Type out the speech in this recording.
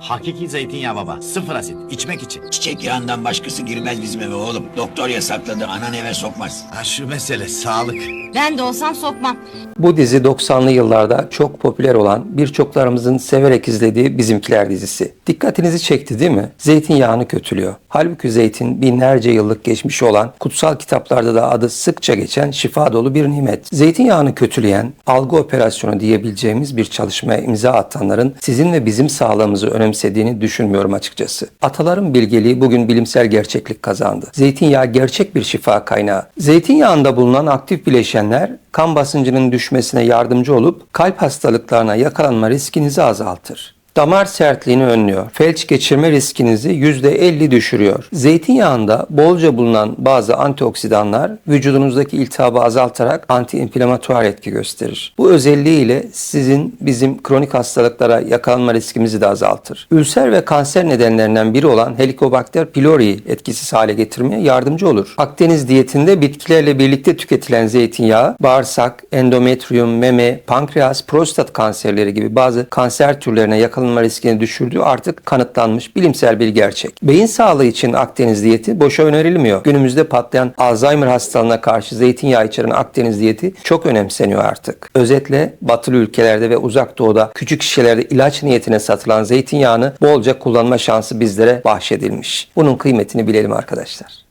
Hakiki zeytinyağı baba. Sıfır asit. içmek için. Çiçek yağından başkası girmez bizim eve oğlum. Doktor yasakladı. Anan eve sokmaz. Ha şu mesele sağlık. Ben de olsam sokmam. Bu dizi 90'lı yıllarda çok popüler olan birçoklarımızın severek izlediği Bizimkiler dizisi. Dikkatinizi çekti değil mi? Zeytinyağını kötülüyor. Halbuki zeytin binlerce yıllık geçmişi olan kutsal kitaplarda da adı sıkça geçen şifa dolu bir nimet. Zeytinyağını kötüleyen algı operasyonu diyebileceğimiz bir çalışmaya imza atanların sizin ve bizim sağlığımızı önemsediğini düşünmüyorum açıkçası. Ataların bilgeliği bugün bilimsel gerçeklik kazandı. Zeytinyağı gerçek bir şifa kaynağı. Zeytinyağında bulunan aktif bileşenler kan basıncının düşmesine yardımcı olup kalp hastalıklarına yakalanma riskinizi azaltır. Damar sertliğini önlüyor. Felç geçirme riskinizi %50 düşürüyor. Zeytinyağında bolca bulunan bazı antioksidanlar vücudunuzdaki iltihabı azaltarak antiinflamatuar etki gösterir. Bu özelliğiyle sizin bizim kronik hastalıklara yakalanma riskimizi de azaltır. Ülser ve kanser nedenlerinden biri olan Helicobacter pylori'yi etkisiz hale getirmeye yardımcı olur. Akdeniz diyetinde bitkilerle birlikte tüketilen zeytinyağı bağırsak, endometrium, meme, pankreas, prostat kanserleri gibi bazı kanser türlerine yakalanma riskini düşürdüğü artık kanıtlanmış bilimsel bir gerçek. Beyin sağlığı için Akdeniz diyeti boşa önerilmiyor. Günümüzde patlayan Alzheimer hastalığına karşı zeytinyağı içeren Akdeniz diyeti çok önemseniyor artık. Özetle batılı ülkelerde ve uzak doğuda küçük şişelerde ilaç niyetine satılan zeytinyağını bolca kullanma şansı bizlere bahşedilmiş. Bunun kıymetini bilelim arkadaşlar.